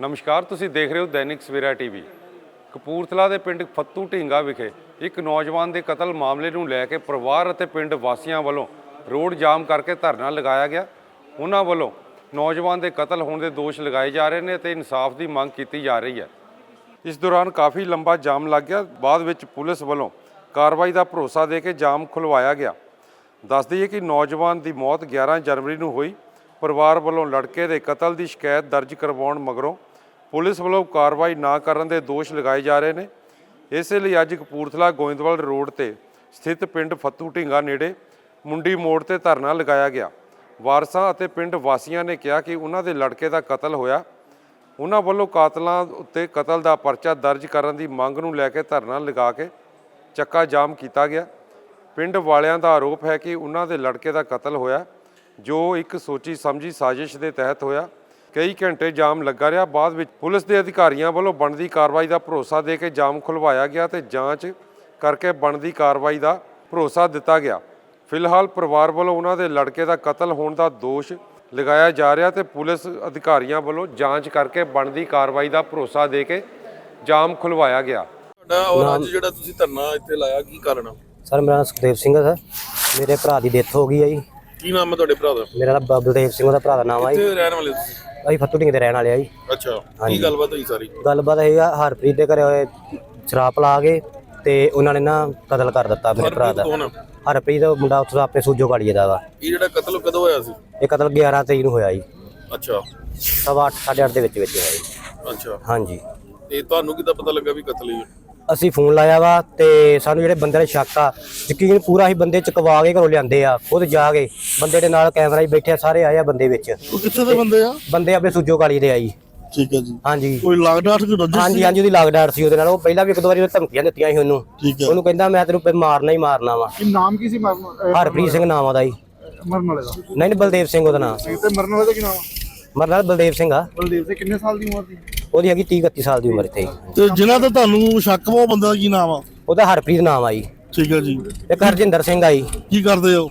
ਨਮਸਕਾਰ, ਤੁਸੀਂ ਦੇਖ ਰਹੇ ਹੋ ਦੈਨਿਕ ਸਵੇਰਾ ਟੀਵੀ। ਕਪੂਰਥਲਾ ਦੇ ਪਿੰਡ ਫੱਤੂ ਢੀਂਗਾ ਵਿਖੇ ਇੱਕ ਨੌਜਵਾਨ ਦੇ ਕਤਲ ਮਾਮਲੇ ਨੂੰ ਲੈ ਕੇ ਪਰਿਵਾਰ ਅਤੇ ਪਿੰਡ ਵਾਸੀਆਂ ਵੱਲੋਂ ਰੋਡ ਜਾਮ ਕਰਕੇ ਧਰਨਾ ਲਗਾਇਆ ਗਿਆ। ਉਹਨਾਂ ਵੱਲੋਂ ਨੌਜਵਾਨ ਦੇ ਕਤਲ ਹੋਣ ਦੇ ਦੋਸ਼ ਲਗਾਏ ਜਾ ਰਹੇ ਨੇ ਤੇ ਇਨਸਾਫ ਦੀ ਮੰਗ ਕੀਤੀ ਜਾ ਰਹੀ ਹੈ। ਇਸ ਦੌਰਾਨ ਕਾਫੀ ਲੰਬਾ ਜਾਮ ਲੱਗ ਗਿਆ। ਬਾਅਦ ਵਿੱਚ ਪੁਲਿਸ ਵੱਲੋਂ ਕਾਰਵਾਈ ਦਾ ਭਰੋਸਾ ਦੇ ਕੇ ਜਾਮ ਖੁਲਵਾਇਆ ਗਿਆ। ਦੱਸ ਦਈਏ ਕਿ ਨੌਜਵਾਨ ਦੀ ਮੌਤ 11 ਜਨਵਰੀ ਨੂੰ ਹੋਈ। ਪਰਿਵਾਰ ਵੱਲੋਂ ਲੜਕੇ ਦੇ ਕਤਲ ਦੀ ਸ਼ਿਕਾਇਤ ਦਰਜ ਕਰਵਾਉਣ ਮਗਰੋਂ ਪੁਲਿਸ ਵੱਲੋਂ ਕਾਰਵਾਈ ਨਾ ਕਰਨ ਦੇ ਦੋਸ਼ ਲਗਾਏ ਜਾ ਰਹੇ ਨੇ। ਇਸੇ ਲਈ ਅੱਜ ਕਪੂਰਥਲਾ ਗੋਇੰਦਵਾਲ ਰੋਡ ਤੇ ਸਥਿਤ ਪਿੰਡ ਫੱਤੂ ਢੀਂਗਾ ਨੇੜੇ ਮੁੰਡੀ ਮੋੜ ਤੇ ਧਰਨਾ ਲਗਾਇਆ ਗਿਆ। ਵਾਰਸਾਂ ਅਤੇ ਪਿੰਡ ਵਾਸੀਆਂ ਨੇ ਕਿਹਾ ਕਿ ਉਹਨਾਂ ਦੇ ਲੜਕੇ ਦਾ ਕਤਲ ਹੋਇਆ। ਉਹਨਾਂ ਵੱਲੋਂ ਕਾਤਲਾਂ ਉੱਤੇ ਕਤਲ ਦਾ ਪਰਚਾ ਦਰਜ ਕਰਨ ਦੀ ਮੰਗ ਨੂੰ ਲੈ ਕੇ ਧਰਨਾ ਲਗਾ ਕੇ ਚੱਕਾ ਜਾਮ ਕੀਤਾ ਗਿਆ। ਪਿੰਡ ਵਾਲਿਆਂ ਦਾ ਆਰੋਪ ਹੈ ਕਿ ਉਹਨਾਂ ਦੇ ਲੜਕੇ ਦਾ ਕਤਲ ਹੋਇਆ, ਜੋ ਇੱਕ ਸੋਚੀ ਸਮਝੀ ਸਾਜ਼ਿਸ਼ ਦੇ ਤਹਿਤ ਹੋਇਆ। ਕਈ ਘੰਟੇ ਜਾਮ ਲੱਗਾ ਰਿਹਾ। ਬਾਅਦ ਵਿੱਚ ਪੁਲਿਸ ਦੇ ਅਧਿਕਾਰੀਆਂ ਵੱਲੋਂ ਬਣਦੀ ਕਾਰਵਾਈ ਦਾ ਭਰੋਸਾ ਦੇ ਕੇ ਜਾਮ ਖੁਲਵਾਇਆ ਗਿਆ ਤੇ ਜਾਂਚ ਕਰਕੇ ਬਣਦੀ ਕਾਰਵਾਈ ਦਾ ਭਰੋਸਾ ਦਿੱਤਾ ਗਿਆ। ਫਿਲਹਾਲ ਪਰਿਵਾਰ ਵੱਲੋਂ ਉਹਨਾਂ ਦੇ ਲੜਕੇ ਦਾ ਕਤਲ ਹੋਣ ਦਾ ਦੋਸ਼ ਲਗਾਇਆ ਜਾ ਰਿਹਾ ਤੇ ਪੁਲਿਸ ਅਧਿਕਾਰੀਆਂ ਵੱਲੋਂ ਜਾਂਚ ਕਰਕੇ ਬਣਦੀ ਕਾਰਵਾਈ ਦਾ ਭਰੋਸਾ ਦੇ ਕੇ ਜਾਮ ਖੁਲਵਾਇਆ ਗਿਆ। ਤੁਹਾਡਾ ਔਰ ਅੱਜ ਜਿਹੜਾ ਤੁਸੀਂ ਧਰਨਾ ਇੱਥੇ ਲਾਇਆ ਕੀ ਕਾਰਨ ਆ? ਸਰ ਮੇਰਾ ਨਾਮ ਸੁਖਦੇਵ ਸਿੰਘ ਹੈ ਸਰ। ਮੇਰੇ ਭਰਾ ਦੀ ਡੈਥ ਹੋ ਗਈ ਹੈ ਜੀ। ਕੀ ਨਾਮ ਹੈ ਤੁਹਾਡੇ ਭਰਾ ਦਾ? ਮੇਰਾ ਨਾਮ ਬਬਲਦੇਵ ਸਿੰਘ ਉਹਦਾ ਭਰਾ ਦਾ ਨਾਮ ਹੈ ਜੀ। ਕਿੱਥੇ ਰਹਿਣ ਵਾਲੇ ਤੁਸੀਂ? ਅਸੀਂ ਫੱਤੂ ਢਿੰਗ ਦੇ ਰਹਿਣ ਵਾਲੇ ਆ ਜੀ। ਅੱਛਾ ਕੀ ਗੱਲਬਾਤ ਹੋਈ ਸਾਰੀ? ਗੱਲਬਾਤ ਇਹ ਆ ਹਰਪ੍ਰੀਤ ਦੇ ਘਰੇ ਹੋਏ ਸ਼ਰਾਬ ਲਾ ਕੇ ਤੇ ਉਹਨਾਂ ਨੇ ਨਾ ਕਤਲ ਕਰ ਦਿੱਤਾ ਮੇਰੇ ਭਰਾ ਦਾ। ਕੌਣ ਆ? ਹਰਪ੍ਰੀਤ ਉਹ ਮੁੰਡਾ ਉੱਥੋਂ ਦਾ ਆਪਣੇ ਸੂਜੋ ਕਾਲੀਏ ਦਾ ਵਾ। ਇਹ ਜਿਹੜਾ ਕਤਲ ਕਦੋਂ ਹੋਇਆ ਸੀ? ਇਹ ਕਤਲ 11 ਤਰੀਕ ਨੂੰ ਹੋਇਆ ਜੀ। ਅੱਛਾ। ਸਵਾ ਅੱਠ, ਸਾਢੇ 8 ਦੇ ਵਿੱਚ ਵਿੱਚ ਹੋਇਆ ਜੀ। ਅੱਛਾ। ਹਾਂਜੀ। ਤੇ ਤੁਹਾਨੂੰ ਕਿੱਦਾਂ ਪਤਾ ਲੱਗਾ ਵੀ ਕਤਲ ਹੀ ਹੈ ਅਸੀਂ ਫੋਨ ਲਾਇਆ ਵਾ ਤੇ ਸਾਨੂੰ ਜਿਹੜੇ ਬੰਦੇ ਦੇ ਸ਼ੱਕ ਆ ਯਕੀਨ ਪੂਰਾ ਹੀ ਬੰਦੇ ਚਕਵਾ ਕੇ ਘਰੋਂ ਲਿਆਂਦੇ ਆ ਖੁਦ ਜਾ ਕੇ ਬੰਦੇ ਦੇ ਨਾਲ ਕੈਮਰਾ ਹੀ ਬੈਠੇ ਆ, ਸਾਰੇ ਆਏ ਆ ਬੰਦੇ ਵਿੱਚ। ਉਹ ਕਿੱਥੇ ਦੇ ਬੰਦੇ ਆ? ਬੰਦੇ ਆਪਣੇ ਸੂਜੋ ਕਾਲੀ ਦੇ ਆ ਜੀ। ਠੀਕ ਹੈ ਜੀ। ਹਾਂਜੀ। ਕੋਈ ਲਾਗਡਾਟ ਕੋਈ ਰੰਜਿਸ਼ ਹਾਂਜੀ ਹਾਂਜੀ ਉਹਦੀ ਲਾਗਡਾਟ ਸੀ ਉਹਦੇ ਨਾਲ। ਉਹ ਪਹਿਲਾਂ ਵੀ ਇੱਕ ਦੋ ਵਾਰੀ ਉਹਨੇ ਧਮਕੀਆਂ ਦਿੱਤੀਆਂ ਸੀ ਉਹਨੂੰ। ਠੀਕ ਹੈ ਉਹਨੂੰ ਕਹਿੰਦਾ ਮੈਂ ਤੈਨੂੰ ਮਾਰਨਾ ਹੀ ਮਾਰਨਾ ਵਾ। ਕੀ ਨਾਮ ਕੀ ਸੀ? ਮਰਨ ਹਰਪ੍ਰੀਤ ਸਿੰਘ ਨਾਮ ਉਹਦਾ ਜੀ। ਮਰਨ ਵਾਲੇ ਦਾ। ਨਹੀਂ ਨਹੀਂ ਬਲਦੇਵ ਸਿੰਘ ਉਹਦਾ ਨਾਮ। ਤੇ ਮਰਨ ਵਾਲੇ ਦਾ ਕੀ ਨਾਮ ਆ? ਮਰਨ ਵਾਲਾ ਬਲਦੇਵ ਸਿੰਘ ਆ। ਬਲਦੇਵ ਸਿੰਘ ਕਿੰਨੇ ਸਾਲ ਦੀ ਉਮਰ ਸੀ ਉਹਦੀ ਹੈਗੀ 30 31 ਸਾਲ ਦੀ ਉਮਰ ਇੱਥੇ। ਤੇ ਜਿਨ੍ਹਾਂ ਤੇ ਤੁਹਾਨੂੰ ਸ਼ੱਕ ਵਾ ਉਹ ਬੰਦਾ ਦਾ ਕੀ ਨਾਮ ਆ? ਉਹਦਾ ਹਰਪ੍ਰੀਤ ਨਾਮ ਆ ਜੀ। ਠੀਕ ਹੈ ਜੀ। ਇੱਕ ਹਰਜਿੰਦਰ ਸਿੰਘ ਆ ਜੀ। ਕੀ ਕਰਦੇ ਹੋ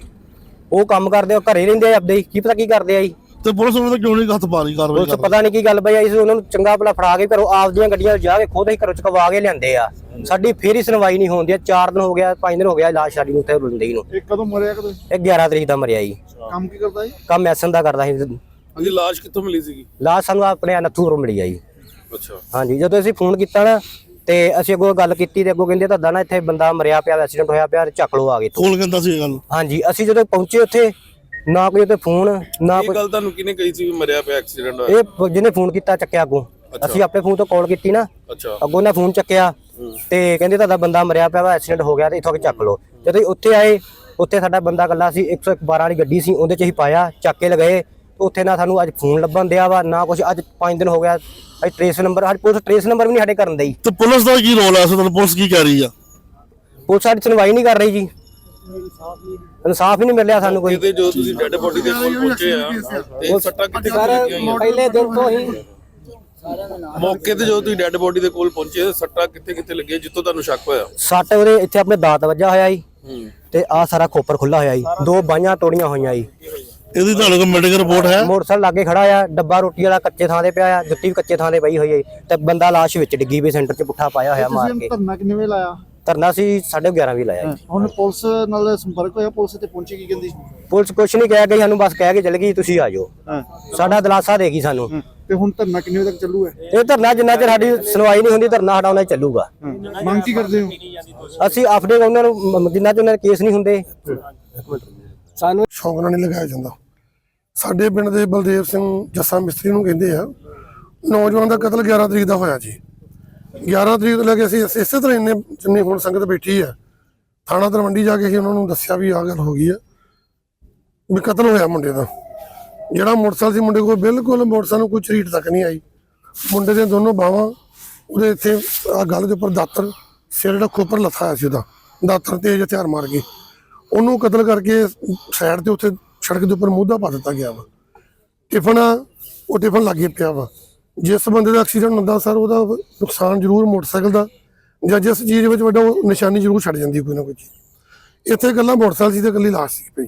ਉਹ? ਕੰਮ ਕਰਦੇ ਆ ਘਰੇ ਰਹਿੰਦੇ ਆ ਆਪਦੇ। ਕੀ ਪਤਾ ਕੀ ਕਰਦੇ ਆ ਜੀ। ਤੇ ਪੁਲਿਸ ਉਹਨਾਂ ਤੇ ਕਿਉਂ ਨਹੀਂ ਹੱਥ ਪਾ ਰਹੀ ਕਾਰਵਾਈ ਉਸ ਪਤਾ ਨਹੀਂ ਕੀ ਗੱਲ ਬਈ ਆਈ ਸੀ ਉਹਨਾਂ ਨੂੰ ਚੰਗਾ ਭਲਾ ਫੜਾ ਕੇ ਘਰੋਂ ਆਪਦੀਆਂ ਗੱਡੀਆਂ ਜਾ ਕੇ ਖੁਦ ਹੀ ਘਰੋਂ ਚਕਵਾ ਕੇ ਲਿਆਂਦੇ ਆ। ਸਾਡੀ ਫੇਰ ਹੀ ਸੁਣਵਾਈ ਨਹੀਂ ਹੁੰਦੀ ਆ। 4 ਦਿਨ ਹੋ ਗਿਆ 5 ਦਿਨ ਹੋ ਗਿਆ ਲਾਸ਼ ਸਾਡੀ ਨੂੰ ਉੱਥੇ ਰੁਲਦੀ ਨੂੰ। ਇਹ ਕਦੋਂ ਮਰਿਆ ਕਦੋਂ? ਇਹ 11 ਤਰੀਕ ਦਾ ਮਰਿਆ ਜੀ। ਕੰਮ ਕੀ ਕਰਦਾ ਸੀ ਕੰਮ ਐਸਨ ਦਾ ਕਰਦਾ ਸੀ। ਹਾਂਜੀ ਲਾਸ਼ ਕਿੱਥੋਂ ਮਿਲੀ ਸੀਗੀ? ਲਾਸ਼ ਸਾਨੂੰ ਆਪਣੇ ਨੱਥੂ ਮਿਲੀ ਆ ਜੀ। ਅੱਛਾ। ਹਾਂਜੀ ਜਦੋਂ ਅਸੀਂ ਫੋਨ ਕੀਤਾ ਨਾ ਤੇ ਅਸੀਂ ਅੱਗੋਂ ਗੱਲ ਕੀਤੀ ਤੇ ਅੱਗੋਂ ਕਹਿੰਦੇ ਤੁਹਾਡਾ ਨਾ ਇੱਥੇ ਬੰਦਾ ਮਰਿਆ ਪਿਆ ਐਕਸੀਡੈਂਟ ਹੋਇਆ ਪਿਆ ਤੇ ਚੱਕ ਲਓ ਆ ਗਏ ਕੌਣ ਕਹਿੰਦਾ ਸੀ ਇਹ ਗੱਲ? ਹਾਂਜੀ ਅਸੀਂ ਜਦੋਂ ਪਹੁੰਚੇ ਉੱਥੇ ਨਾ ਕੋਈ ਉੱਥੇ ਫੋਨ ਨਾ ਇਹ ਕੋਈ ਗੱਲ ਤੁਹਾਨੂੰ ਕਿਹਨੇ ਕਹੀ ਸੀ ਵੀ ਮਰਿਆ ਪਿਆ ਐਕਸੀਡੈਂਟ ਹੋਇਆ? ਇਹ ਜਿਹਨੇ ਫੋਨ ਕੀਤਾ ਚੱਕਿਆ ਅੱਗੋਂ। ਅਸੀਂ ਆਪਣੇ ਫੋਨ ਤੋਂ ਕਾਲ ਕੀਤੀ ਨਾ। ਅੱਛਾ। ਅੱਗੋਂ ਨਾ ਫੋਨ ਚੱਕਿਆ ਤੇ ਕਹਿੰਦੇ ਤੁਹਾਡਾ ਬੰਦਾ ਮਰਿਆ ਪਿਆ ਵਾ ਐਕਸੀਡੈਂਟ ਹੋ ਗਿਆ ਤੇ ਇੱਥੋਂ ਆ ਕੇ ਚੱਕ ਲਓ। ਜਦੋਂ ਅਸੀਂ ਉੱਥੇ ਆਏ ਉੱਥੇ ਸਾਡਾ ਬੰਦਾ ਇਕੱਲਾ ਸੀ 112 ਵਾਲੀ ਗੱਡੀ ਸੀ ਉਹਦੇ ਚ ਅਸੀਂ ਪਾਇਆ ਚੱਕ ਕੇ ਲਗਾਏ। ਉੱਥੇ ਨਾ ਸਾਨੂੰ ਅੱਜ ਫੋਨ ਲੱਭਣ ਦਿਆ ਵਾ ਨਾ ਕੁਝ ਅੱਜ 5 ਦਿਨ ਹੋ ਗਿਆ ਅੱਜ ਟ੍ਰੇਸ ਨੰਬਰ ਸਾਡੀ ਪੁਲਿਸ ਟ੍ਰੇਸ ਨੰਬਰ ਵੀ ਨਹੀਂ ਸਾਡੇ ਕਰਨ ਦਈ। ਤੇ ਪੁਲਿਸ ਦਾ ਕੀ ਰੋਲ ਹੈ ਇਸ ਤੁਹਾਨੂੰ ਪੁਲਿਸ ਕੀ ਕਹਿ ਰਹੀ ਆ? ਪੁਲਿਸ ਸਾਡੀ ਸੁਣਵਾਈ ਨਹੀਂ ਕਰ ਰਹੀ ਜੀ। ਇਨਸਾਫ ਹੀ ਨਹੀਂ ਮਿਲਿਆ ਸਾਨੂੰ ਕੋਈ। ਕਿਤੇ ਜਦੋਂ ਤੁਸੀਂ ਡੈੱਡ ਬੋਡੀ ਦੇ ਕੋਲ ਪਹੁੰਚੇ ਆ ਤੇ ਸੱਟਾਂ ਕਿੱਥੇ ਕਿੱਥੇ? ਪਹਿਲੇ ਦਿਨ ਤੋਂ ਹੀ ਮੌਕੇ ਤੇ ਜਦੋਂ ਤੁਸੀਂ ਡੈੱਡ ਬੋਡੀ ਦੇ ਕੋਲ ਪਹੁੰਚੇ ਸੱਟਾਂ ਕਿੱਥੇ ਕਿੱਥੇ ਲੱਗੀਆਂ ਜਿੱਥੋਂ ਤੁਹਾਨੂੰ ਸ਼ੱਕ ਹੋਇਆ? ਸੱਟ ਉਹਦੇ ਇੱਥੇ ਆਪਣੇ ਦਾਤ ਵੱਜਾ ਹੋਇਆ ਜੀ। ਹੂੰ। ਤੇ ਆ ਸਾਰਾ ਖੋਪਰ ਖੁੱਲਾ ਹੋਇਆ ਜੀ। ਦੋ ਬਾਹਾਂ ਤੋੜੀਆਂ ਹੋਈਆਂ ਜੀ। ਇਹਦੀ ਤੁਹਾਨੂੰ ਕੋਈ ਮੈਡੀਕਲ ਰਿਪੋਰਟ ਹੈ? ਮੋਟਰਸਾਈਕਲ ਲਾਗੇ ਖੜਾ ਆ ਡੱਬਾ ਰੋਟੀ ਵਾਲਾ ਕੱਚੇ ਥਾਂ ਤੇ ਪਿਆ ਆ ਜੁੱਤੀ ਵੀ ਕੱਚੇ ਥਾਂ ਤੇ ਪਈ ਹੋਈ ਹੈ ਤੇ ਬੰਦਾ ਲਾਸ਼ ਵਿੱਚ ਡਿੱਗੀ ਵੀ ਸੈਂਟਰ 'ਚ ਪੁੱਠਾ ਪਾਇਆ ਹੋਇਆ ਮਾਰ ਤੁਸੀਂ ਕੇ। ਧਰਨਾ ਕਿੰਨੇ ਵੇ ਲਾਇਆ? ਧਰਨਾ ਸੀ 11:30 ਵੀ ਲਾਇਆ ਜੀ। ਹੁਣ ਪੁਲਿਸ ਨਾਲ ਸੰਪਰਕ ਹੋਇਆ ਪੁਲਿਸ ਤੇ ਪਹੁੰਚੀ ਕੀ ਕਹਿੰਦੀ? ਪੁਲਿਸ ਕੁਛ ਨਹੀਂ ਕਹਿ ਗਈ ਸਾਨੂੰ ਬਸ ਕਹਿ ਕੇ ਚਲ ਗਈ ਤੁਸੀਂ ਆ ਜਾਓ। ਹਾਂ। ਸਾਡਾ ਦਿਲਾਸਾ ਦੇਗੀ ਸਾਨੂੰ। ਤੇ ਹੁਣ ਧਰਨਾ ਕਿੰਨੇ ਵਜੇ ਤੱਕ ਚੱਲੂਗਾ ਇਹ ਧਰਨਾ ਜਿੰਨਾ ਚਿਰ ਸਾਡੀ ਸੁਣਵਾਈ ਨਹੀਂ ਹੁੰਦੀ ਧਰਨਾ ਉਹਨਾਂ ਹੀ ਚੱਲੂਗਾ। ਮੰਗ ਕੀ ਕਰਦੇ ਹੋ? ਅਸੀਂ ਆਪਣੇ ਉਹਨਾਂ ਨੂੰ ਮ- ਜਿੰਨਾ ਚਿਰ ਉਹਨਾਂ ਦੇ ਕੇਸ ਨਹੀਂ ਹੁੰਦੇ। ਸਾਨੂੰ ਸ਼ੌਂਕ ਨਾਲ ਨਹੀਂ ਲਗਾਇਆ ਜਾਂਦਾ। ਸਾਡੇ ਪਿੰਡ ਦੇ ਬਲਦੇਵ ਸਿੰਘ ਜੱਸਾ ਮਿਸਤਰੀ ਨੂੰ ਕਹਿੰਦੇ ਆ, ਨੌਜਵਾਨ ਦਾ ਕਤਲ 11 ਤਰੀਕ ਦਾ ਹੋਇਆ ਜੀ। 11 ਤਰੀਕ ਤੋਂ ਲੈ ਕੇ ਅਸੀਂ ਇਸੇ ਤਰ੍ਹਾਂ ਇੰਨੇ ਜਿੰਨੀ ਹੁਣ ਸੰਗਤ ਬੈਠੀ ਆ, ਥਾਣਾ ਤਲਵੰਡੀ ਜਾ ਕੇ ਅਸੀਂ ਉਹਨਾਂ ਨੂੰ ਦੱਸਿਆ ਵੀ ਆਹ ਗੱਲ ਹੋ ਗਈ ਆ, ਵੀ ਕਤਲ ਹੋਇਆ ਮੁੰਡੇ ਦਾ। ਜਿਹੜਾ ਮੋਟਰਸਾਈਕਲ ਸੀ ਮੁੰਡੇ ਕੋਲ ਬਿਲਕੁਲ ਮੋਟਰਸਾਈਕਲ ਨੂੰ ਕੋਈ ਚਰੀਟ ਤੱਕ ਨਹੀਂ ਆਈ। ਮੁੰਡੇ ਦੇ ਦੋਨੋਂ ਬਾਹਾਂ, ਉਹਦੇ ਇੱਥੇ ਆ ਗੱਲ ਦੇ ਉੱਪਰ ਦਾਤਰ ਸਿਰ ਜਿਹੜਾ ਖੋਪਰ ਲੱਥਾ ਆਇਆ ਸੀ ਉਹਦਾ, ਦਾਤਰ ਤੇਜ਼ ਹਥਿਆਰ ਮਾਰ ਕੇ। ਉਹਨੂੰ ਕਤਲ ਕਰਕੇ ਸਾਈਡ ਤੇ ਉੱਥੇ ਸੜਕ ਦੇ ਉੱਪਰ ਮੋਢਾ ਪਾ ਦਿੱਤਾ ਗਿਆ ਵਾ। ਟਿਫਨ, ਉਹ ਟਿਫਨ ਲੱਗੇ ਪਿਆ ਵਾ। ਜਿਸ ਬੰਦੇ ਦਾ ਐਕਸੀਡੈਂਟ ਹੁੰਦਾ ਸਰ, ਉਹਦਾ ਨੁਕਸਾਨ ਜ਼ਰੂਰ ਮੋਟਰਸਾਈਕਲ ਦਾ। ਜਾਂ ਜਿਸ ਚੀਜ਼ ਵਿੱਚ ਵੱਡਾ ਉਹ ਨਿਸ਼ਾਨੀ ਜ਼ਰੂਰ ਛੱਡ ਜਾਂਦੀ ਕੋਈ ਨਾ ਕੋਈ ਚੀਜ਼। ਇੱਥੇ ਗੱਲਾਂ ਮੋਟਰਸਾਈਕਲ ਸੀ ਤੇ ਇਕੱਲੀ ਲਾਸ਼ ਸੀ ਪਈ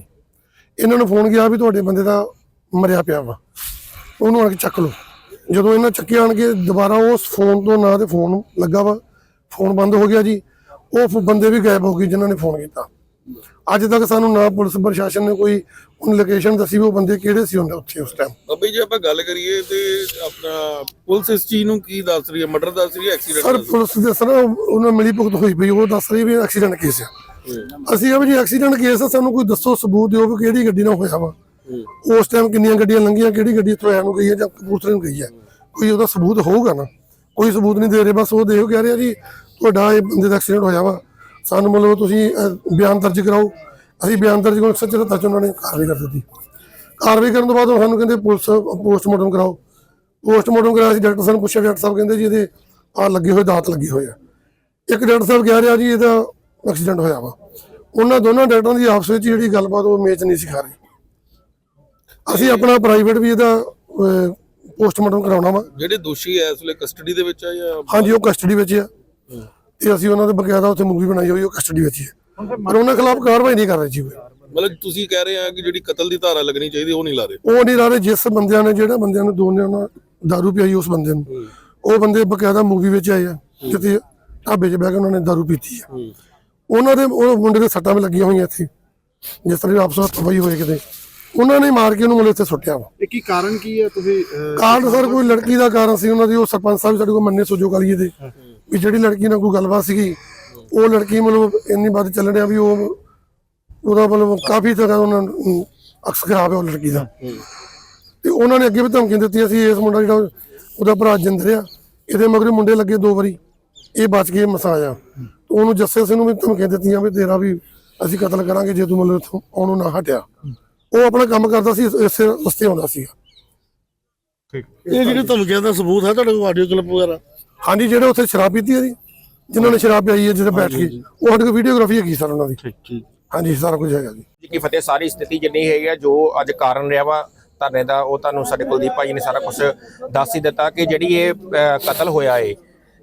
ਇਹਨਾਂ ਨੂੰ ਫੋਨ ਗਿਆ ਵੀ ਤੁਹਾਡੇ ਬੰਦੇ ਦਾ ਮਰਿਆ ਪਿਆ ਵਾ। ਉਹਨੂੰ ਆਣ ਕੇ ਚੱਕ ਲਓ। ਜਦੋਂ ਇਹਨਾਂ ਚੱਕੇ ਆਣ ਕੇ ਦੁਬਾਰਾ ਉਸ ਫੋਨ ਤੋਂ ਨਾ ਤੇ ਫੋਨ ਲੱਗਾ ਵਾ। ਫੋਨ ਬੰਦ ਹੋ ਗਿਆ ਜੀ। ਉਹ ਫ- ਬੰਦੇ ਵੀ ਗਾਇਬ ਹੋ ਗਏ ਜਿਨ੍ਹਾਂ ਨੇ ਫੋਨ ਕੀਤਾ। ਅੱਜ ਤੱਕ ਸਾਨੂੰ ਨਾ ਪੁਲਿਸ ਪ੍ਰਸ਼ਾਸਨ ਨੇ ਕੋਈ ਉਹਨ ਲੋਕੇਸ਼ਨ ਦੱਸੀ ਵੀ ਉਹ ਬੰਦੇ ਕਿਹੜੇ ਸੀ ਹੁੰਦੇ ਉੱਥੇ ਉਸ ਟਾਈਮ ਅੱਬੀ ਜੇ ਆਪਾਂ ਗੱਲ ਕਰੀਏ ਤੇ ਆਪਣਾ ਪੁਲਿਸ ਇਸ ਚੀਜ਼ ਨੂੰ ਕੀ ਦੱਸ ਰਹੀ ਹੈ? ਮਰਡਰ ਦੱਸ ਰਹੀ ਹੈ? ਐਕਸੀਡੈਂਟ ਸਰ ਪੁਲਿਸ ਦੇ ਸਰ ਉਹਨਾਂ ਮਿਲੀ ਭੁਗਤ ਹੋਈ ਪਈ ਉਹ ਦੱਸ ਰਹੀ ਵੀ ਐਕਸੀਡੈਂਟ ਕੇਸ ਆ। ਅਸੀਂ ਆ ਵੀ ਜੀ ਐਕਸੀਡੈਂਟ ਕੇਸ ਆ ਸਾਨੂੰ ਕੋਈ ਦੱਸੋ ਸਬੂਤ ਦਿਓ ਵੀ ਕਿਹੜੀ ਗੱਡੀ ਨਾਲ ਹੋਇਆ ਵਾ। ਉਸ ਟਾਈਮ ਕਿੰਨੀਆਂ ਗੱਡੀਆਂ ਲੰਘੀਆਂ ਕਿਹੜੀ ਗੱਡੀ ਇੱਥੋਂ ਨੂੰ ਗਈ ਹੈ ਜਾਂ ਕਪੂਰਥਲੇ ਨੂੰ ਗਈ ਹੈ। ਕੋਈ ਉਹਦਾ ਸਬੂਤ ਹੋਊਗਾ ਨਾ। ਕੋਈ ਸਬੂਤ ਨਹੀਂ ਦੇ ਰਹੇ ਬਸ ਉਹ ਦੇਖੋ ਕਹਿ ਰਿਹਾ ਜੀ ਤੁਹਾਡਾ ਇਹ ਬੰਦੇ ਦਾ ਐਕਸੀਡੈਂਟ ਹੋਇਆ ਵਾ। ਸਾਨੂੰ ਮਤਲਬ ਤੁਸੀਂ ਅਹ, ਬਿਆਨ ਦਰਜ ਕਰਾਓ। ਅਸੀਂ ਬਿਆਨ ਦਰਜ ਕਰਨ ਸੱਚੇ ਤਾਂ ਉਹਨਾਂ ਨੇ ਕਾਰਵਾਈ ਕਰ ਦਿੱਤੀ। ਕਾਰਵਾਈ ਕਰਨ ਤੋਂ ਬਾਅਦ ਉਹ ਸਾਨੂੰ ਕਹਿੰਦੇ ਪੁਲਿਸ ਪੋਸਟਮਾਰਟਮ ਕਰਾਓ। ਪੋਸਟਮਾਰਟਮ ਕਰਾਇਆ ਸੀ ਡਾਕਟਰ ਸਾਹਿਬ ਨੂੰ ਪੁੱਛਿਆ ਡਾਕਟਰ ਸਾਹਿਬ ਕਹਿੰਦੇ ਜੀ ਇਹਦੇ ਆ ਲੱਗੇ ਹੋਏ ਦਾਤ ਲੱਗੇ ਹੋਏ ਆ। ਇੱਕ ਡਾਕਟਰ ਸਾਹਿਬ ਕਹਿ ਰਿਹਾ ਜੀ ਇਹਦਾ ਐਕਸੀਡੈਂਟ ਹੋਇਆ ਵਾ। ਉਹਨਾਂ ਦੋਨਾਂ ਡਾਕਟਰਾਂ ਦੀ ਆਪਸ ਵਿੱਚ ਜਿਹੜੀ ਗੱਲਬਾਤ ਉਹ ਮੇਚ ਨਹੀਂ ਸਿਖਾ ਰਹੀ। ਅਸੀਂ ਆਪਣਾ ਪ੍ਰਾਈਵੇਟ ਵੀ ਇਹਦਾ ਪੋਸਟਮਾਰਟਮ ਕਰਾਉਣਾ ਵਾ। ਜਿਹੜੇ ਦੋਸ਼ੀ ਐ ਇਸ ਵੇਲੇ ਕਸਟਡੀ ਦੇ ਵਿੱਚ ਆ ਜਾਂ ਹਾਂਜੀ ਉਹ ਕਸਟਡੀ ਵਿੱਚ ਆ। ਤੇ ਅਸੀਂ ਉਹਨਾਂ ਦੇ ਬਕਾਇਦਾ ਉੱਥੇ ਮੂਵੀ ਬਣਾਈ ਹੋਈ ਉਹ ਕਸਟਡੀ ਵਿੱਚ ਹੀ ਪਰ ਉਹਨਾਂ ਖਿਲਾਫ ਕਾਰਵਾਈ ਨਹੀਂ ਕਰ ਰਹੇ ਜੀ। ਮਤਲਬ ਤੁਸੀਂ ਕਹਿ ਰਹੇ ਆ ਕਿ ਜਿਹੜੀ ਕਤਲ ਦੀ ਧਾਰਾ ਲੱਗਣੀ ਚਾਹੀਦੀ ਉਹ ਨਹੀਂ ਲਾ ਰਹੇ? ਉਹ ਨਹੀਂ ਰਹੇ ਜਿਸ ਬੰਦਿਆਂ ਨੇ ਜਿਹੜਾ ਬੰਦਿਆਂ ਨੇ ਦੋਨੇ ਉਹਨਾਂ ਦਾਰੂ ਪਿਆਈ ਉਸ ਬੰਦੇ ਨੂੰ। ਉਹ ਬੰਦੇ ਬਕਾਇਦਾ ਮੂਵੀ ਵਿੱਚ ਆਏ ਆ ਜਿੱਥੇ ਢਾਬੇ 'ਚ ਬਹਿ ਕੇ ਉਹਨਾਂ ਨੇ ਦਾਰੂ ਪੀਤੀ ਆ। ਉਹਨਾਂ ਦੇ ਉਹ ਮੁੰਡੇ ਦੇ ਸੱਟਾਂ ਵੀ ਲੱਗੀਆਂ ਹੋਈਆਂ ਇੱਥੇ। ਜਿਸ ਤਰ੍ਹਾਂ ਆਪਸ ਵਿੱਚ ਤਬਾਈ ਹੋਏ ਕਿਤੇ। ਉਹਨਾਂ ਨੇ ਮਾਰ ਕੇ ਉਹਨੂੰ ਮੁੱਲੇ ਇੱਥੇ ਸੁੱਟਿਆ ਵਾ। ਇਹ ਕੀ ਕਾਰਨ ਕੀ ਹੈ ਤੁਸੀਂ ਕਾਰਨ ਸਰ ਕੋਈ ਲੜਕੀ ਦਾ ਕਾਰਨ ਸੀ ਉਹਨਾਂ ਦੀ ਉਹ ਸਰਪੰਚ ਸਾਹਿਬ ਸਾਡੇ ਕੋਲ ਮੰਨੇ ਸੋਜੋ ਕਾਲੀਏ ਦੇ। ਵੀ ਜਿਹੜੀ ਲੜਕੀ ਨਾਲ ਕੋਈ ਗੱਲਬਾਤ ਸੀਗੀ ਉਹ ਲੜਕੀ ਮਤਲਬ ਇੰਨੀ ਵੱਧ ਚੱਲਣ ਡਿਆ ਵੀ ਉਹ ਉਹਦਾ ਮਤਲਬ ਕਾਫੀ ਤਰ੍ਹਾਂ ਉਹਨਾਂ ਨੂੰ ਅਕਸ ਖਰਾਬ ਹੈ ਉਹ ਲੜਕੀ ਦਾ। ਤੇ ਉਹਨਾਂ ਨੇ ਅੱਗੇ ਵੀ ਧਮਕੀਆਂ ਦਿੱਤੀਆਂ ਸੀ ਇਸ ਮੁੰਡਾ ਜਿਹੜਾ ਉਹਦਾ ਭਰਾ ਜਿੰਦਰ ਆ ਇਹਦੇ ਮਗਰੇ ਮੁੰਡੇ ਲੱਗੇ ਦੋ ਵਾਰੀ ਇਹ ਬਚ ਕੇ ਮਸਾ ਆਇਆ। ਉਹਨੂੰ ਜੱਸੇ ਸਿੰਘ ਨੂੰ ਵੀ ਧਮਕੀਆਂ ਦਿੱਤੀਆਂ ਵੀ ਤੇਰਾ ਵੀ ਅਸੀਂ ਕਤਲ ਕਰਾਂਗੇ ਜੇ ਤੂੰ ਮਤਲਬ ਇੱਥੋਂ ਆਉਣੋਂ ਨਾ ਹਟਿਆ। ਉਹ ਆਪਣਾ ਕੰਮ ਕਰਦਾ ਸੀ ਇਸੇ ਰਸਤੇ ਆਉਂਦਾ ਸੀ ਇਹ ਜਿਹੜੀ ਧਮਕੀਆਂ ਦਾ ਸਬੂਤ ਹੈ ਤੁਹਾਡੇ ਕੋਲ ਆਡੀਓ ਕਲਿੱਪ ਵਗੈਰਾ? ਹਾਂਜੀ ਜਿਹੜੇ ਉੱਥੇ ਸ਼ਰਾਬ ਪੀਤੀ ਹੈ ਜੀ ਜਿਨ੍ਹਾਂ ਨੇ ਸ਼ਰਾਬ ਪਿਆਈ ਹੈ ਜਿੱਥੇ ਬੈਠ ਕੇ। ਉਹ ਸਾਡੇ ਕੋਲ ਵੀਡੀਓਗ੍ਰਾਫੀ ਹੈਗੀ ਸਰ ਉਹਨਾਂ ਦੀ। ਠੀਕ ਠੀਕ। ਹਾਂਜੀ ਸਾਰਾ ਕੁਝ ਹੈਗਾ ਜੀ। ਜੀ ਕੀ ਫਤਿਹ ਸਾਰੀ ਸਥਿਤੀ ਜਿੰਨੀ ਹੈਗੀ ਆ ਜੋ ਅੱਜ ਕਾਰਨ ਰਿਹਾ ਵਾ ਧਰਨੇ ਦਾ ਉਹ ਤੁਹਾਨੂੰ ਸਾਡੇ ਕੁਲਦੀਪ ਭਾਈ ਨੇ ਸਾਰਾ ਕੁਝ ਦੱਸ ਹੀ ਦਿੱਤਾ ਕਿ ਜਿਹੜੀ ਇਹ ਕਤਲ ਹੋਇਆ ਏ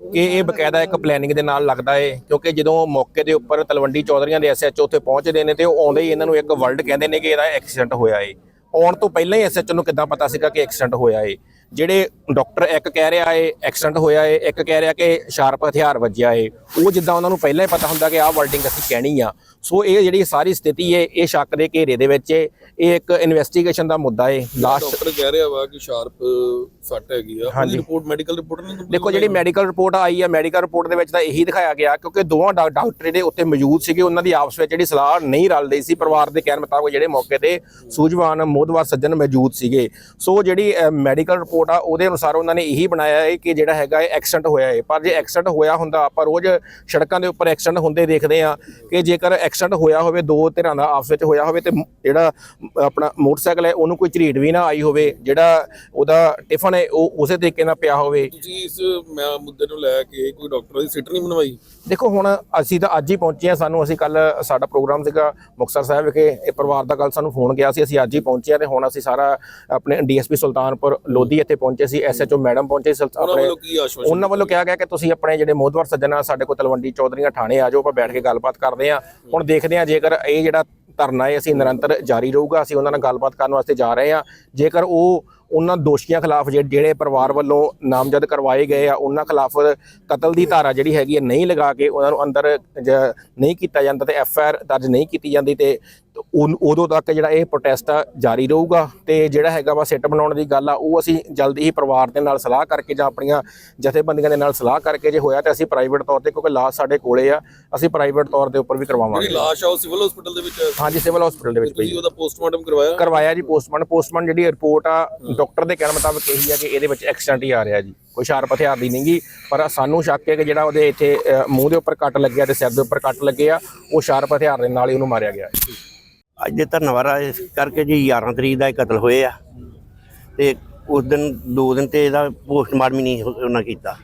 ਕਿ ਇਹ ਬਕਾਇਦਾ ਇੱਕ ਪਲੈਨਿੰਗ ਦੇ ਨਾਲ ਲੱਗਦਾ ਏ ਕਿਉਂਕਿ ਜਦੋਂ ਮੌਕੇ ਦੇ ਉੱਪਰ ਤਲਵੰਡੀ ਚੌਧਰੀਆਂ ਦੇ ਐਸਐਚਓ ਉੱਥੇ ਪਹੁੰਚਦੇ ਨੇ ਤੇ ਉਹ ਆਉਂਦੇ ਹੀ ਇਹਨਾਂ ਨੂੰ ਇੱਕ ਵਰਲਡ ਕਹਿੰਦੇ ਨੇ ਕਿ ਇਹਦਾ ਐਕਸੀਡੈਂਟ ਹੋਇਆ ਏ। ਆਉਣ ਤੋਂ ਪਹਿਲਾਂ ਹੀ ਐਸਐਚਓ ਨੂੰ ਕਿੱਦਾਂ ਪਤਾ ਸੀਗਾ ਕਿ ਐਕਸੀਡੈਂਟ ਹੋਇਆ ਏ? ਜਿਹੜੇ ਡਾਕਟਰ ਇੱਕ ਕਹਿ ਰਿਹਾ ਏ ਐਕਸੀਡੈਂਟ ਹੋਇਆ ਏ ਇੱਕ ਕਹਿ ਰਿਹਾ ਕਿ ਸ਼ਾਰਪ ਹਥਿਆਰ ਵੱਜਿਆ ਏ ਉਹ ਜਿੱਦਾਂ ਉਹਨਾਂ ਨੂੰ ਪਹਿਲਾਂ ਹੀ ਪਤਾ ਹੁੰਦਾ ਕਿ ਆਹ ਵਰਡਿੰਗ ਅਸੀਂ ਕਹਿਣੀ ਆ। ਸੋ ਇਹ ਜਿਹੜੀ ਸਾਰੀ ਸਥਿਤੀ ਏ ਇਹ ਸ਼ੱਕ ਦੇ ਘੇਰੇ ਦੇ ਵਿੱਚ ਏ ਇਹ ਇੱਕ ਇਨਵੈਸਟੀਗੇਸ਼ਨ ਦਾ ਮੁੱਦਾ ਏ ਲਾਸਟ ਡਾਕਟਰ ਕਹਿ ਰਿਹਾ ਵਾ ਕਿ ਸ਼ਾਰਪ ਸੱਟ ਹੈਗੀ ਆ ਉਹਦੀ ਰਿਪੋਰਟ ਮੈਡੀਕਲ ਰਿਪੋਰਟ ਨਹੀਂ ਦੇਖੋ ਜਿਹੜੀ ਮੈਡੀਕਲ ਰਿਪੋਰਟ ਆਈ ਹੈ ਮੈਡੀਕਲ ਰਿਪੋਰਟ ਦੇ ਵਿੱਚ ਤਾਂ ਇਹੀ ਦਿਖਾਇਆ ਗਿਆ ਕਿਉਂਕਿ ਦੋਵਾਂ ਡਾਕਟਰ ਜਿਹੜੇ ਉੱਥੇ ਮੌਜੂਦ ਸੀਗੇ ਉਹਨਾਂ ਦੀ ਆਪਸ ਵਿੱਚ ਜਿਹੜੀ ਸਲਾਹ ਨਹੀਂ ਰਲਦੀ ਸੀ। ਪਰਿਵਾਰ ਦੇ ਕਹਿਣ ਮੁਤਾਬਕ ਜਿਹੜੇ ਮੌਕੇ ਤੇ ਸੂਝਵਾਨ ਮੋਦਵਾਰ ਸੱਜਣ ਮੌਜੂਦ ਸੀਗੇ। ਸੋ ਜਿਹੜੀ ਮੈਡੀਕਲ ਰਿਪੋਰਟ ਆ, ਉਹਦੇ ਅਨੁਸਾਰ ਉਹਨਾਂ ਨੇ ਇਹੀ ਬਣਾਇਆ ਹੈ ਕਿ ਜਿਹੜਾ ਹੈਗਾ ਇਹ ਐਕਸੀਡੈਂਟ ਹੋਇਆ ਹੈ। ਪਰ ਜੇ ਐਕਸੀਡੈਂਟ ਹੋਇਆ ਹੁੰਦਾ, ਆਪਾਂ ਰੋਜ਼ ਸੜਕਾਂ ਦੇ ਉੱਪਰ ਐਕਸੀਡੈਂਟ ਹੁੰਦੇ ਦੇਖਦੇ ਆ ਕਿ ਜੇਕਰ ਐਕਸੀਡੈਂਟ ਹੋਇਆ ਹੋਵੇ, ਦੋ ਧਿਰਾਂ ਦਾ ਆਪਸ ਵਿੱਚ ਹੋਇਆ ਹੋਵੇ ਤੇ ਜਿਹੜਾ ਆਪਣਾ ਮੋਟਰਸਾਈਕਲ ਹੈ, ਉਹਨੂੰ ਕੋਈ ਝਰੀਟ ਵੀ ਨਾ ਆਈ ਹੋਵੇ, ਜਿਹੜਾ ਉਹਦਾ ਟਿਫਨ ਹੈ, ਉਹ ਉਸੇ ਤਰੀਕੇ ਨਾਲ ਪਿਆ ਹੋਵੇ। ਤੁਸੀਂ ਇਸ ਮੁੱਦੇ ਨੂੰ ਲੈ ਕੇ ਕੋਈ ਡਾਕਟਰ ਦੀ ਸਿੱਟ ਨਹੀਂ ਬਣਵਾਈ? ਦੇਖੋ ਹੁਣ ਅਸੀਂ ਤਾਂ ਅੱਜ ਹੀ ਪਹੁੰਚੇ ਆ ਸਾਨੂੰ ਅਸੀਂ ਕੱਲ ਸਾਡਾ ਪ੍ਰੋਗਰਾਮ ਸੀਗਾ ਮੁਕਤਸਰ ਸਾਹਿਬ ਵਿਖੇ। ਇਹ ਪਰਿਵਾਰ ਦਾ ਕੱਲ ਸਾਨੂੰ ਫੋਨ ਗਿਆ ਸੀ। ਅਸੀਂ ਅੱਜ ਹੀ ਪਹੁੰਚੇ ਆ ਤੇ ਹੁਣ ਅਸੀਂ ਸਾਰਾ ਆਪਣੇ ਡੀਐਸਪੀ ਸੁਲਤਾਨਪੁਰ ਲੋਧੀ ਇੱਥੇ ਪਹੁੰਚੇ ਸੀ। ਐਸਐਚਓ ਮੈਡਮ ਪਹੁੰਚੇ ਸੀ। ਉਹਨਾਂ ਆਪਣੇ ਉਹਨਾਂ ਵੱਲੋਂ ਕਿਹਾ ਗਿਆ ਕਿ ਤੁਸੀਂ ਆਪਣੇ ਜਿਹੜੇ ਮੋਦਵਰ ਸੱਜਣਾ ਸਾਡੇ ਕੋਲ ਤਲਵੰਡੀ ਚੌਧਰੀਆਂ ਥਾਣੇ ਆ ਜਾਓ ਆਪਾਂ ਬੈਠ ਕੇ ਗੱਲਬਾਤ ਕਰਦੇ ਆ ਹੁਣ ਦੇਖਦੇ ਆ ਜੇਕਰ ਇਹ ਜਿਹੜਾ ਧਰਨਾ ਹੈ ਅਸੀਂ ਨਿਰੰਤਰ ਜਾਰੀ ਰਹੂਗਾ। ਅਸੀਂ ਉਹਨਾਂ ਨਾਲ ਗੱਲਬਾਤ ਕਰਨ ਵਾਸਤੇ ਜਾ ਰਹੇ ਆ ਜੇਕਰ ਉਹ ਉਹਨਾਂ ਦੋਸ਼ੀਆਂ ਖਿਲਾਫ ਜਿਹੜੇ ਜਿਹੜੇ ਪਰਿਵਾਰ ਵੱਲੋਂ ਨਾਮਜ਼ਦ ਕਰਵਾਏ ਗਏ ਆ, ਉਹਨਾਂ ਖਿਲਾਫ ਕਤਲ ਦੀ ਧਾਰਾ ਜਿਹੜੀ ਹੈਗੀ ਹੈ ਨਹੀਂ ਲਗਾ ਕੇ ਉਹਨਾਂ ਨੂੰ ਅੰਦਰ ਨਹੀਂ ਕੀਤਾ ਜਾਂਦਾ ਤੇ ਐਫ ਆਈ ਆਰ ਦਰਜ ਨਹੀਂ ਕੀਤੀ ਜਾਂਦੀ ਤੇ ਉਦੋਂ ਤੱਕ ਜਿਹੜਾ ਇਹ ਪ੍ਰੋਟੈਸਟ ਆ ਜਾਰੀ ਰਹੂਗਾ ਤੇ ਜਿਹੜਾ ਹੈਗਾ ਵਾ ਸਿੱਟ ਬਣਾਉਣ ਦੀ ਗੱਲ ਆ ਉਹ ਅਸੀਂ ਜਲਦੀ ਹੀ ਪਰਿਵਾਰ ਦੇ ਨਾਲ ਸਲਾਹ ਕਰਕੇ ਜਾਂ ਆਪਣੀਆਂ ਜਥੇਬੰਦੀਆਂ ਦੇ ਨਾਲ ਸਲਾਹ ਕਰਕੇ ਜੇ ਹੋਇਆ ਤੇ ਅਸੀਂ ਪ੍ਰਾਈਵੇਟ ਤੌਰ ਤੇ ਕਿਉਂਕਿ ਲਾਸ਼ ਸਾਡੇ ਕੋਲੇ ਆ ਅਸੀਂ ਪ੍ਰਾਈਵੇਟ ਤੌਰ ਦੇ ਉੱਪਰ ਵੀ ਕਰਵਾਵਾਂਗੇ। ਲਾਸ਼ ਆ ਉਹ ਸਿਵਲ ਹਸਪੀਟਲ ਦੇ ਵਿੱਚ ਹਾਂਜੀ ਸਿਵਲ ਹਸਪੀਟਲ ਦੇ ਵਿੱਚ ਪਈ। ਉਹਦਾ ਪੋਸਟਮਾਰਟਮ ਕਰਵਾਇਆ? ਕਰਵਾਇਆ ਜੀ ਪੋਸਟਮਾਰਟਮ ਪੋਸਟਮਾਰਟਮ ਜਿਹੜੀ ਰਿਪੋਰਟ ਆ ਡਾਕਟਰ ਦੇ ਕਹਿਣ ਮੁਤਾਬਕ ਇਹੀ ਆ ਕਿ ਇਹਦੇ ਵਿੱਚ ਐਕਸੀਡੈਂਟ ਹੀ ਆ ਰਿਹਾ ਜੀ। ਕੋਈ ਸ਼ਾਰਪ ਹਥਿਆਰ ਦੀ ਨਹੀਂਗੀ ਪਰ ਸਾਨੂੰ ਸ਼ੱਕ ਹੈ ਕਿ ਜਿਹੜਾ ਉਹਦੇ ਇੱਥੇ ਮੂੰਹ ਦੇ ਉੱਪਰ ਕੱਟ ਲੱਗਿਆ ਤੇ ਸਿਰ ਦੇ ਉੱਪਰ ਕੱਟ ਲੱਗੇ ਆ ਉਹ ਸ਼ਾਰਪ ਹਥਿਆਰ ਦੇ ਨਾਲ ਹੀ ਉਹਨੂੰ ਮਾਰਿਆ ਗਿਆ ਹੈ। ਅੱਜ ਦੇ ਧੰਨਵਾਦ ਇਸ ਕਰਕੇ ਜੀ 11 ਤਰੀਕ ਦਾ ਇਹ ਕਤਲ ਹੋਏ ਆ। ਤੇ ਉਸ ਦਿਨ ਦੋ ਦਿਨ ਤੇ ਇਹਦਾ ਪੋਸਟਮਾਰਟਮ ਹੀ ਨਹੀਂ ਉਹਨਾਂ ਕੀਤਾ।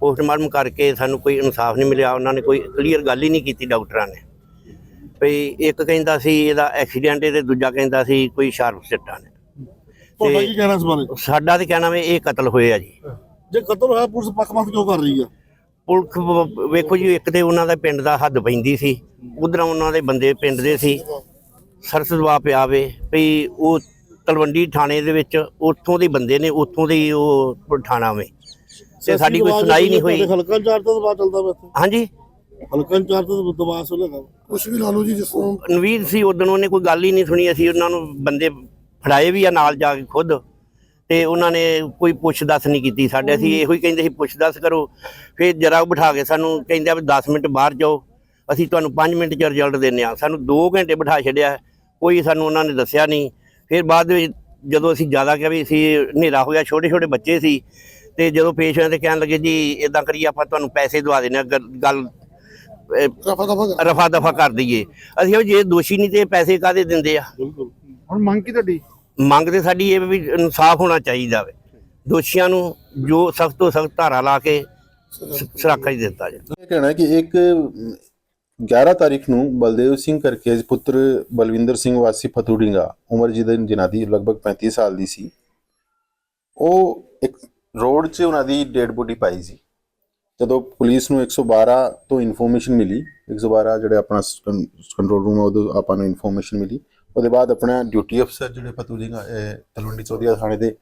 ਪੋਸਟਮਾਰਟਮ ਕਰਕੇ ਸਾਨੂੰ ਕੋਈ ਇਨਸਾਫ ਨਹੀਂ ਮਿਲਿਆ। ਉਹਨਾਂ ਨੇ ਕੋਈ ਕਲੀਅਰ ਗੱਲ ਹੀ ਨਹੀਂ ਕੀਤੀ ਡਾਕਟਰਾਂ ਨੇ। ਭਈ ਇੱਕ ਕਹਿੰਦਾ ਸੀ ਇਹਦਾ ਐਕਸੀਡੈਂਟ ਹੈ ਤੇ ਦੂਜਾ ਕਹਿੰਦਾ ਸੀ ਕੋਈ ਸ਼ਾਰਪ ਸਿੱਟਾਂ ਨੇ। ਤੁਹਾਡਾ ਕੀ ਕਹਿਣਾ ਇਸ ਬਾਰੇ? ਸਾਡਾ ਤੇ ਕਹਿਣਾ ਵੀ ਇਹ ਕਤਲ ਹੋਏ ਆ ਜੀ। ਜੇ ਕਤਲ ਹੋਇਆ ਪੁਲਿਸ ਪੱਖਪਾਤ ਕਿਉਂ ਕਰ ਰਹੀ ਆ? ਪੁਲਖ ਵੇਖੋ ਜੀ ਇੱਕ ਤੇ ਉਹਨਾਂ ਦਾ ਪਿੰਡ ਦਾ ਹੱਦ ਪੈਂਦੀ ਸੀ। ਉਧਰ ਉਹਨਾਂ ਦੇ ਬੰਦੇ ਪਿੰਡ ਦੇ ਸੀ। ਸਰਸਦਵਾ ਪਿਆ ਵੇ ਵੀ ਉਹ ਤਲਵੰਡੀ ਥਾਣੇ ਦੇ ਵਿੱਚ ਉੱਥੋਂ ਦੇ ਬੰਦੇ ਨੇ ਉੱਥੋਂ ਦੇ ਉਹ ਥਾਣਾ ਵੇ। ਤੇ ਸਾਡੀ ਕੋਈ ਸੁਣਾਈ ਨਹੀਂ ਹੋਈ। ਹਲਕਾ ਚਾਰ ਤੋਂ ਦਬਾਅ ਚੱਲਦਾ ਵਾ ਇੱਥੇ? ਹਾਂਜੀ। ਹਲਕਾ ਚਾਰ ਤੋਂ ਦਬਾਅ ਸੁਣ ਲਗਾ ਕੁਛ ਵੀ ਲਾ ਲਓ ਜੀ ਜਿਸ ਨਵੀਦ ਸੀ ਉਦੋਂ ਉਹਨੇ ਕੋਈ ਗੱਲ ਹੀ ਨਹੀਂ ਸੁਣੀ ਅਸੀਂ ਉਹਨਾਂ ਨੂੰ ਬੰਦੇ ਫੜਾਏ ਵੀ ਆ ਨਾਲ ਜਾ ਕੇ ਖੁਦ। ਤੇ ਉਹਨਾਂ ਨੇ ਕੋਈ ਪੁੱਛ ਦੱਸ ਨਹੀਂ ਕੀਤੀ ਸਾਡੇ ਅਸੀਂ ਇਹੋ ਹੀ ਕਹਿੰਦੇ ਸੀ ਪੁੱਛ ਦੱਸ ਕਰੋ। ਫਿਰ ਜਰਾ ਬਿਠਾ ਕੇ ਸਾਨੂੰ ਕਹਿੰਦੇ ਆ ਵੀ 10 ਮਿੰਟ ਬਾਹਰ ਜਾਓ ਅਸੀਂ ਤੁਹਾਨੂੰ 5 ਮਿੰਟ ਚ ਰਿਜ਼ਲਟ ਦਿੰਨੇ ਆ ਸਾਨੂੰ 2 ਘੰਟੇ ਬਿਠਾ ਛੱਡਿਆ। ਕੋਈ ਸਾਨੂੰ ਉਹਨਾਂ ਨੇ ਦੱਸਿਆ ਨਹੀਂ। ਫਿਰ ਬਾਅਦ ਵਿੱਚ ਜਦੋਂ ਅਸੀਂ ਜ਼ਿਆਦਾ ਕਿਹਾ ਵੀ ਅਸੀਂ ਹਨੇਰਾ ਹੋ ਗਿਆ ਛੋਟੇ ਛੋਟੇ ਬੱਚੇ ਸੀ ਤੇ ਜਦੋਂ ਪੇਸ਼ ਹੋਏ ਤੇ ਕਹਿਣ ਲੱਗੇ ਜੀ ਇਦਾਂ ਕਰੀਏ ਆਪਾਂ ਤੁਹਾਨੂੰ ਪੈਸੇ ਦਵਾ ਦੇਣੇ ਗੱਲ- ਰਫਾ ਦਫਾ ਕਰ। ਦਈਏ। ਅਸੀਂ ਜੇ ਦੋਸ਼ੀ ਨਹੀਂ ਤੇ ਪੈਸੇ ਕਾਦੇ ਦਿੰਦੇ ਆ? ਹੁਣ ਮੰਗ ਕੀ ਤੁਹਾਡੀ? ਮੰਗ ਤੇ ਸਾਡੀ ਇਹ ਵੀ ਇਨਸਾਫ ਹੋਣਾ ਚਾਹੀਦਾ ਵੇ। ਦੋਸ਼ੀਆਂ ਨੂੰ ਜੋ ਸਖਤ ਤੋਂ ਸਖਤ ਧਾਰਾ ਲਾ ਕੇ ਸੁਰੱਖਿਆ ਹੀ ਦਿੱਤਾ ਇਹ ਕਹਿਣਾ ਕਿ ਇੱਕ 11 ਤਾਰੀਖ ਨੂੰ ਬਲਦੇਵ ਸਿੰਘ ਕਰਕੇ ਪੁੱਤਰ ਬਲਵਿੰਦਰ ਸਿੰਘ ਵਾਸੀ ਫਤੂੜਿੰਗਾ, ਉਮਰ ਜਿਹਦੇ ਜਿਨ੍ਹਾਂ ਦੀ ਲਗਭਗ 35 ਸਾਲ ਦੀ ਸੀ। ਉਹ ਇੱਕ ਰੋਡ 'ਚ ਉਹਨਾਂ ਦੀ ਡੈਡ ਬੋਡੀ ਪਾਈ ਸੀ। ਜਦੋਂ ਪੁਲਿਸ ਨੂੰ 112 ਤੋਂ ਇਨਫੋਰਮੇਸ਼ਨ ਮਿਲੀ 112 ਜਿਹੜੇ ਆਪਣਾ ਕੰਟਰੋਲ ਰੂਮ ਹੈ ਉਦੋਂ ਆਪਾਂ ਨੂੰ ਇਨਫੋਰਮੇਸ਼ਨ ਮਿਲੀ। ਉਹਦੇ ਬਾਅਦ ਆਪਣਾ ਡਿਊਟੀ ਅਫਸਰ ਜਿਹੜੇ ਫਤੂੜਿੰਗਾ ਤਲਵੰਡੀ ਚੌਧਰੀ ਥਾਣੇ ਦੇ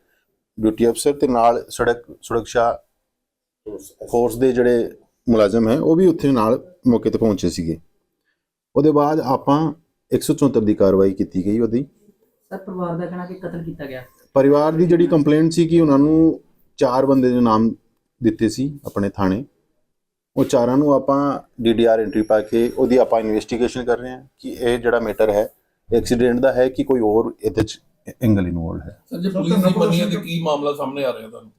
ਡਿਊਟੀ ਅਫਸਰ ਤੇ ਨਾਲ ਸੜਕ, ਸੁਰੱਖਿਆ ਫੋਰਸ ਦੇ ਜਿਹੜੇ ਮੁਲਾਜ਼ਮ ਹੈ, ਉਹ ਵੀ ਉੱਥੇ ਨਾਲ ਮੌਕੇ ਤੇ ਪਹੁੰਚੇ ਸੀਗੇ। ਉਹਦੇ ਬਾਅਦ ਆਪਾਂ 174 ਦੀ ਕਾਰਵਾਈ ਕੀਤੀ ਗਈ ਉਹਦੀ। ਸਰ ਪਰਿਵਾਰ ਦਾ ਕਹਿਣਾ ਕਿ ਕਤਲ ਕੀਤਾ ਗਿਆ। ਪਰਿਵਾਰ ਦੀ ਜਿਹੜੀ ਕੰਪਲੇਂਟ ਸੀ ਕਿ ਉਹਨਾਂ ਨੂੰ ਚਾਰ ਬੰਦੇ ਦੇ ਨਾਮ ਦਿੱਤੇ ਸੀ ਆਪਣੇ ਥਾਣੇ। ਉਹ ਚਾਰਾਂ ਨੂੰ ਆਪਾਂ ਡੀਡੀਆਰ ਐਂਟਰੀ ਪਾ ਕੇ ਉਹਦੀ ਆਪਾਂ ਇਨਵੈਸਟੀਗੇਸ਼ਨ ਕਰ ਰਹੇ ਹਾਂ ਕਿ ਇਹ ਜਿਹੜਾ ਮੈਟਰ ਹੈ ਐਕਸੀਡੈਂਟ ਦਾ ਹੈ ਕਿ ਕੋਈ ਹੋਰ ਇਹਦੇ ਚ ਐਂਗਲ ਇਨਵੋਲਡ ਹੈ। ਸਰ ਜੇ ਪੁਲਿਸ ਦੀ ਮੰਨੀ ਹੈ ਤੇ ਕੀ ਮਾਮਲਾ ਸਾਹਮਣੇ ਆ ਰਿਹਾ ਤੁਹਾਨੂੰ?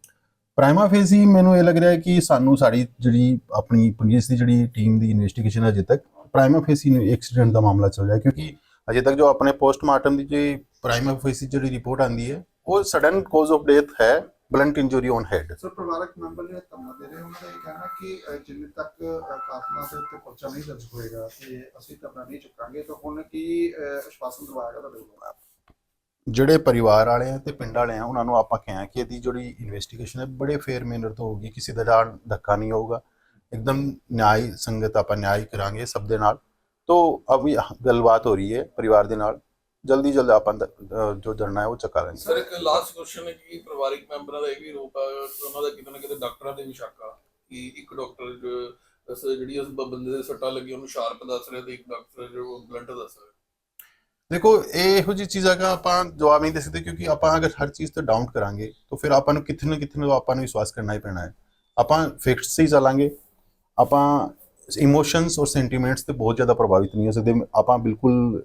ਪ੍ਰਾਈਮਾ ਫੇਸੀ ਮੈਨੂੰ ਇਹ ਲੱਗ ਰਿਹਾ ਹੈ ਕਿ ਸਾਨੂੰ ਸਾਡੀ ਜਿਹੜੀ ਆਪਣੀ ਪੁਲਿਸ ਦੀ ਜਿਹੜੀ ਟੀਮ ਦੀ ਇਨਵੈਸਟੀਗੇਸ਼ਨ ਅਜੇ ਤੱਕ ਪ੍ਰਾਈਮਾ ਫੇਸੀ ਨੂੰ ਐਕਸੀਡੈਂਟ ਦਾ ਮਾਮਲਾ ਚੱਲ ਰਿਹਾ ਹੈ ਕਿਉਂਕਿ ਅਜੇ ਤੱਕ ਜੋ ਆਪਣੇ ਪੋਸਟਮਾਰਟਮ ਦੀ ਜਿਹੜੀ ਪ੍ਰਾਈਮਾ ਫੇਸੀ ਜਿਹੜੀ ਰਿਪੋਰਟ ਆਂਦੀ ਹੈ ਉਹ ਸਡਨ ਕਾਜ਼ ਆਫ ਡੈਥ ਹੈ blunt injury on head sir ਪਰਿਵਾਰਕ ਮੈਂਬਰ ਜਿਹੜੇ ਧਰਨਾ ਦੇ ਰਹੇ ਉਹਨਾਂ ਦਾ ਇਹ ਕਹਿਣਾ ਕਿ ਅ, ਜਿੰਨੇ ਤੱਕ ਅ, ਕਾਤਲਾਂ ਦੇ ਉੱਤੇ ਪਰਚਾ ਨਹੀਂ ਦਰਜ ਹੋਏਗਾ ਤੇ ਅਸੀਂ ਧਰਨਾ ਨਹੀਂ ਚੁੱਕਾਂਗੇ ਤਾਂ ਹੁਣ ਕੀ ਅ, ਆਸ਼ਵਾਸਨ ਦਵਾਏਗਾ ਤੁਹਾਡੇ ਵੱਲੋਂ? ਜਿਹੜੇ ਪਰਿਵਾਰ ਵਾਲੇ ਆ ਤੇ ਪਿੰਡ ਵਾਲੇ ਆ, ਉਹਨਾਂ ਨੂੰ ਆਪਾਂ ਕਿਹਾ ਕਿ ਇਹਦੀ ਜਿਹੜੀ ਇਨਵੈਸਟੀਗੇਸ਼ਨ ਹੈ ਬੜੇ ਫੇਅਰ ਮੈਨਰ ਤੋਂ ਹੋਊਗੀ, ਕਿਸੇ ਦਾ ਜਾਣ ਧੱਕਾ ਨਹੀਂ ਹੋਊਗਾ। ਇੱਕਦਮ ਨਿਆਈ ਸੰਗਤ ਆਪਾਂ ਨਿਆਈ ਕਰਾਂਗੇ ਸਭ ਦੇ ਨਾਲ। ਤੋਂ ਅਭੀ ਗੱਲਬਾਤ ਹੋ ਰਹੀ ਹੈ ਪਰਿਵਾਰ ਦੇ ਨਾਲ। ਜਲਦੀ ਜਲਦ ਆਪਾਂ ਜੋ ਜਰਨਾ ਹੈ ਉਹ ਚੱਕਾ ਲੈਂਗੇ ਸਰ, ਇੱਕ ਲਾਸਟ ਕੁਐਸਚਨ ਹੈ ਕਿ ਪਰਿਵਾਰਿਕ ਮੈਂਬਰਾਂ ਦਾ ਇਹ ਵੀ ਰੋਪ ਆ, ਉਹਨਾਂ ਦਾ ਕਿਤੇ ਨਾ ਕਿਤੇ ਡਾਕਟਰਾਂ ਦੇ ਵੀ ਸ਼ੱਕ ਆ ਕਿ ਇੱਕ ਡਾਕਟਰ ਜੋ ਜਿਹੜੀ ਉਸ ਬੰਦੇ ਦੇ ਸੱਟਾਂ ਲੱਗੀ ਉਹਨੂੰ ਸ਼ਾਰਪ ਦੱਸ ਰਿਹਾ ਤੇ ਇੱਕ ਡਾਕਟਰ ਜੋ ਬਲੰਟ ਦੱਸ ਰਿਹਾ। ਦੇਖੋ, ਇਹ ਇਹੋ ਜਿਹੀ ਚੀਜ਼ਾਂ ਦਾ ਆਪਾਂ ਜਵਾਬ ਨਹੀਂ ਦੇ ਸਕਦੇ ਕਿਉਂਕਿ ਆਪਾਂ ਅਗਰ ਹਰ ਚੀਜ਼ ਤੇ ਡਾਊਟ ਕਰਾਂਗੇ, ਤਾਂ ਫਿਰ ਆਪਾਂ ਨੂੰ ਕਿੱਥੇ ਨਾ ਕਿੱਥੇ ਨਾ ਆਪਾਂ ਨੂੰ ਵਿਸ਼ਵਾਸ ਕਰਨਾ ਹੀ ਪੈਣਾ ਹੈ। ਆਪਾਂ ਫਿਕਸ ਹੀ ਚੱਲਾਂਗੇ, ਆਪਾਂ ਇਮੋਸ਼ਨਸ ਔਰ ਸੈਂਟੀਮੈਂਟਸ ਤੇ ਬਹੁਤ ਜ਼ਿਆਦਾ ਪ੍ਰਭਾਵਿਤ ਨਹੀਂ ਹੋ ਸਕਦੇ। ਆਪਾਂ ਬਿਲਕੁਲ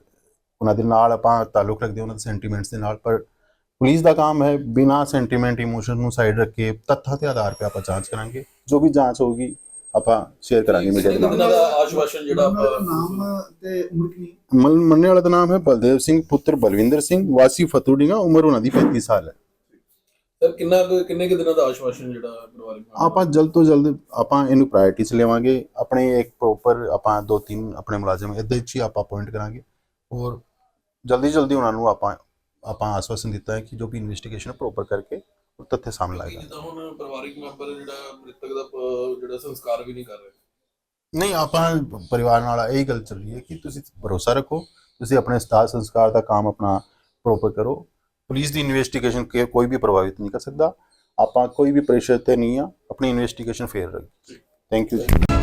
ਉਹਨਾਂ ਦੇ ਨਾਲ ਆਪਾਂ ਤਾਲੁਕ ਰੱਖਦੇ ਉਹਨਾਂ ਦੇ ਸੈਂਟੀਮੈਂਟਸ ਦੇ ਨਾਲ, ਪਰ ਪੁਲਿਸ ਦਾ ਕੰਮ ਹੈ ਬਿਨਾ ਸੈਂਟੀਮੈਂਟ ਇਮੋਸ਼ਨ ਨੂੰ ਸਾਈਡ ਰੱਖ ਕੇ ਤੱਥਾਂ ਦੇ ਆਧਾਰ ਤੇ ਆਪਾਂ ਜਾਂਚ ਕਰਾਂਗੇ। ਜੋ ਵੀ ਜਾਂਚ ਹੋਊਗੀ ਆਪਾਂ ਸ਼ੇਅਰ ਕਰਾਂਗੇ ਮੀਡੀਆ ਦੇ ਨਾਲ। ਦਾ ਆਸ਼ਵਾਸਨ ਜਿਹੜਾ ਉਹਨਾਂ ਦਾ ਆਪਾਂ ਨਾਮ ਤੇ ਉਮਰ ਕਿੰਨੀ ਮਲ ਮੰਨਣੇ ਵਾਲਾ ਦਾ ਨਾਮ ਹੈ ਬਲਦੇਵ ਸਿੰਘ ਪੁੱਤਰ ਬਲਵਿੰਦਰ ਸਿੰਘ ਵਾਸੀ ਫਤੂੜੀਆਂ ਉਮਰ ਉਹਨਾਂ ਦੀ 35 ਸਾਲ ਹੈ। ਸਰ ਕਿੰਨਾ ਕੁ- ਕਿੰਨੇ ਕਿ ਦਿਨਾਂ ਦਾ ਆਸ਼ਵਾਸਨ ਜਿਹੜਾ ਪਰਿਵਾਰਿਕ ਮੈਂਬਰ ਆਪਾਂ ਜਲਦ ਤੋਂ ਜਲਦ ਆਪਾਂ ਇਹਨੂੰ ਪ੍ਰਾਇੋਰਟੀ 'ਚ ਲਵਾਂਗੇ ਆਪਣੇ ਇੱਕ ਪ੍ਰੋਪਰ ਆਪਾਂ ਦੋ ਤਿੰਨ ਆਪਣੇ ਮੁਲਾਜ਼ਮ ਇਹਦੇ 'ਚ ਹੀ ਆਪਾਂ ਅਪਾਇੰਟ ਕਰਾਂਗੇ। ਔਰ ਜਲਦੀ ਜਲਦੀ ਉਹਨਾਂ ਨੂੰ ਆਪਾਂ ਆਪਾਂ ਆਸ਼ਵਾਸਨ ਦਿੱਤਾ ਹੈ ਕਿ ਜੋ ਵੀ ਇਨਵੈਸਟੀਗੇਸ਼ਨ ਪ੍ਰੋਪਰ ਕਰਕੇ ਤੱਥ ਸਾਹਮਣੇ ਲਾਏਗਾ ਜਿੱਦਾਂ ਹੁਣ ਪਰਿਵਾਰਿਕ ਮੈਂਬਰ ਜਿਹੜਾ ਮ੍ਰਿਤਕ ਦਾ ਪ- ਜਿਹੜਾ ਸੰਸਕਾਰ ਵੀ ਨਹੀਂ ਕਰ ਰਹੇ। ਨਹੀਂ ਆਪਾਂ ਪਰਿਵਾਰ ਨਾਲ ਇਹੀ ਗੱਲ ਚੱਲ ਰਹੀ ਹੈ ਕਿ ਤੁਸੀਂ ਭਰੋਸਾ ਰੱਖੋ ਤੁਸੀਂ ਆਪਣੇ ਸਤਾਰ ਸੰਸਕਾਰ ਦਾ ਕੰਮ ਆਪਣਾ ਪ੍ਰੋਪਰ ਕਰੋ। ਪੁਲਿਸ ਦੀ ਇਨਵੈਸਟੀਗੇਸ਼ਨ ਕੋਈ ਵੀ ਪ੍ਰਭਾਵਿਤ ਨਹੀਂ ਕਰ ਸਕਦਾ। ਆਪਾਂ ਕੋਈ ਵੀ ਪ੍ਰੈਸ਼ਰ ਤੇ ਨਹੀਂ ਆ ਆਪਣੀ ਇਨਵੈਸਟੀਗੇਸ਼ਨ ਫੇਰ ਰੱਖੋ ਥੈਂਕ ਯੂ ਜੀ।